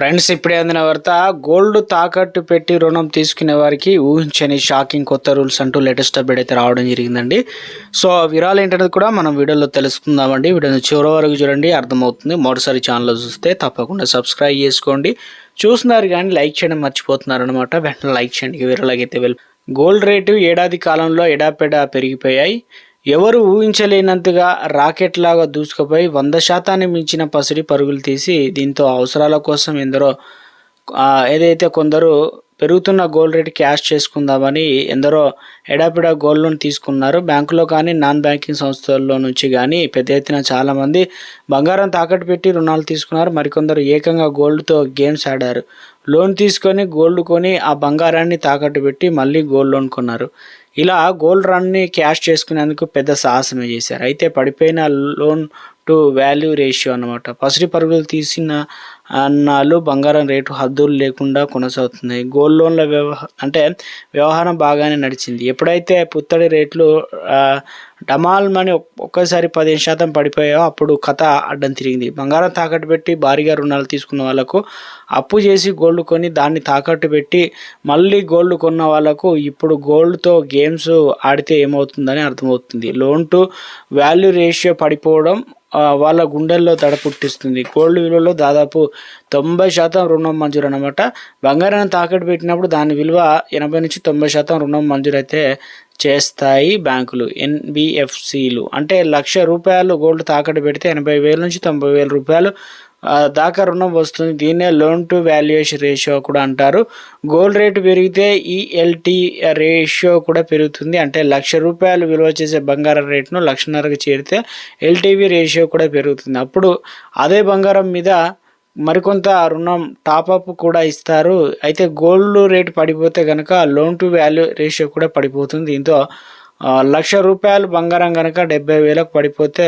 Friends ఇప్పుడే అందిన వార్త గోల్డ్ తాకట్టు పెట్టి రుణం తీసుకునే వారికి ఊహించని షాకింగ్ కొత్త రూల్స్ అంటూ లేటెస్ట్ అప్డేట్ అయితే రావడం జరిగిందండి. సో ఆ వివరాలు ఏంటనేది కూడా మనం వీడియోలో తెలుసుకుందామండి. వీడియోని చివరి వరకు చూడండి అర్థమవుతుంది. మొదటిసారి ఛానల్ చూస్తే తప్పకుండా సబ్స్క్రైబ్ చేసుకోండి. చూస్తున్నారు కానీ లైక్ చేయడం మర్చిపోతున్నారు అనమాట వెంటనే లైక్ చేయండి. వివరాలకి అయితే వెళ్ళి గోల్డ్ రేటు ఏడాది కాలంలో ఎడాపెడా పెరిగిపోయాయి. ఎవరు ఊహించలేనంతగా రాకెట్ లాగా దూసుకుపోయి వంద శాతాన్ని మించిన పసిడి పరుగులు తీసి దీంతో అవసరాల కోసం ఎందరో ఏదైతే కొందరు పెరుగుతున్న గోల్డ్ రేట్ క్యాష్ చేసుకుందామని ఎందరో ఎడాపిడా గోల్డ్ లోన్ తీసుకున్నారు. బ్యాంకులో కానీ నాన్ బ్యాంకింగ్ సంస్థల్లో నుంచి కానీ పెద్ద ఎత్తున చాలామంది బంగారం తాకట్టు పెట్టి రుణాలు తీసుకున్నారు. మరికొందరు ఏకంగా గోల్డ్తో గేమ్స్ ఆడారు. లోన్ తీసుకొని గోల్డ్ కొని ఆ బంగారాన్ని తాకట్టు పెట్టి మళ్ళీ గోల్డ్ లోన్ కొన్నారు. ఇలా గోల్డ్ రన్ని క్యాష్ చేసుకునేందుకు పెద్ద సాహసమే చేశారు. అయితే పడిపోయిన లోన్ టు వాల్యూ రేషియో అన్నమాట. పసిడి పరుగులు తీసిన అన్నాళ్ళు బంగారం రేటు హద్దులు లేకుండా కొనసాగుతున్నాయి గోల్డ్ లోన్ల వ్యవహ అంటే వ్యవహారం బాగానే నడిచింది. ఎప్పుడైతే పుత్తడి రేట్లు ఆ, డమాల్ మని ఒక్కసారి పదిహేను శాతం పడిపోయాయో అప్పుడు కథ అడ్డం తిరిగింది. బంగారం తాకట్టు పెట్టి భారీగా రుణాలు తీసుకున్న వాళ్ళకు అప్పు చేసి గోల్డ్ కొని దాన్ని తాకట్టు పెట్టి మళ్ళీ గోల్డ్ కొన్న వాళ్ళకు ఇప్పుడు గోల్డ్తో గేమ్స్ ఆడితే ఏమవుతుందని అర్థమవుతుంది. లోన్ టు వాల్యూ రేషియో పడిపోవడం వాళ్ళ గుండెల్లో దడ పుట్టిస్తుంది. గోల్డ్ విలువలో దాదాపు తొంభై శాతం రుణం మంజూరు అనమాట బంగారాన్ని తాకట్టు పెట్టినప్పుడు దాని విలువ ఎనభై నుంచి తొంభై శాతం రుణం మంజూరు అయితే చేస్తాయి బ్యాంకులు ఎన్బిఎఫ్సిలు అంటే లక్ష రూపాయలు గోల్డ్ తాకట్టు పెడితే ఎనభై వేల నుంచి తొంభై వేల రూపాయలు దాకా రుణం వస్తుంది. దీన్నే లోన్ టు వాల్యుయేషన్ రేషియో కూడా అంటారు. గోల్డ్ రేటు పెరిగితే ఈఎల్టీ రేషియో కూడా పెరుగుతుంది. అంటే లక్ష రూపాయలు విలువ చేసే బంగారం రేటును లక్షన్నరకు చేరితే ఎల్టీవీ రేషియో కూడా పెరుగుతుంది. అప్పుడు అదే బంగారం మీద మరికొంత రుణం టాపప్ కూడా ఇస్తారు. అయితే గోల్డ్ రేటు పడిపోతే కనుక లోన్ టు వాల్యూ రేషియో కూడా పడిపోతుంది. దీంతో లక్ష రూపాయలు బంగారం కనుక డెబ్బై వేలకు పడిపోతే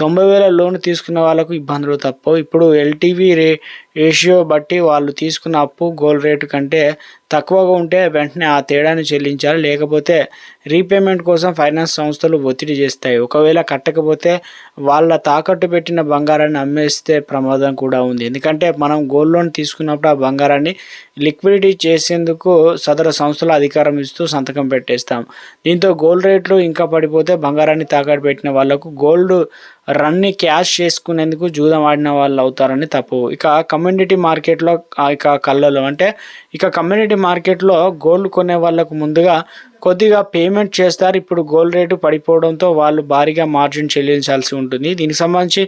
తొంభై వేల లోన్ తీసుకున్న వాళ్ళకు ఇబ్బందులు తప్పవు. ఇప్పుడు ఎల్టీవీ రే రేషియో బట్టి వాళ్ళు తీసుకున్న అప్పు గోల్డ్ రేటు కంటే తక్కువగా ఉంటే వెంటనే ఆ తేడాను చెల్లించాలి. లేకపోతే రీపేమెంట్ కోసం ఫైనాన్స్ సంస్థలు ఒత్తిడి చేస్తాయి. ఒకవేళ కట్టకపోతే వాళ్ళ తాకట్టు పెట్టిన బంగారాన్ని అమ్మేస్తే ప్రమాదం కూడా ఉంది. ఎందుకంటే మనం గోల్డ్ లోన్ తీసుకున్నప్పుడు ఆ బంగారాన్ని లిక్విడిటీ చేసేందుకు సదరు సంస్థలు అధికారం ఇస్తూ సంతకం పెట్టేస్తాం. దీంతో గోల్డ్ రేట్లు ఇంకా పడిపోతే బంగారాన్ని తాకట్టు పెట్టిన వాళ్ళకు గోల్డ్ రన్ని క్యాష్ చేసుకునేందుకు జూదం ఆడిన వాళ్ళు అవుతారని తప్పు. ఇక కమ్యూనిటీ మార్కెట్లో ఇక కళ్ళలో అంటే ఇక కమ్యూనిటీ మార్కెట్లో గోల్డ్ కొనే వాళ్ళకు ముందుగా కొద్దిగా పేమెంట్ చేస్తారు. ఇప్పుడు గోల్డ్ రేటు పడిపోవడంతో వాళ్ళు భారీగా మార్జిన్ చెల్లించాల్సి ఉంటుంది. దీనికి సంబంధించి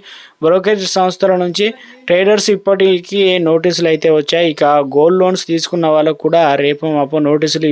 బ్రోకరేజ్ సంస్థల నుంచి ట్రేడర్స్ ఇప్పటికీ నోటీసులు అయితే వచ్చాయి. ఇక గోల్డ్ లోన్స్ తీసుకున్న వాళ్ళకు కూడా రేపు మాపు నోటీసులు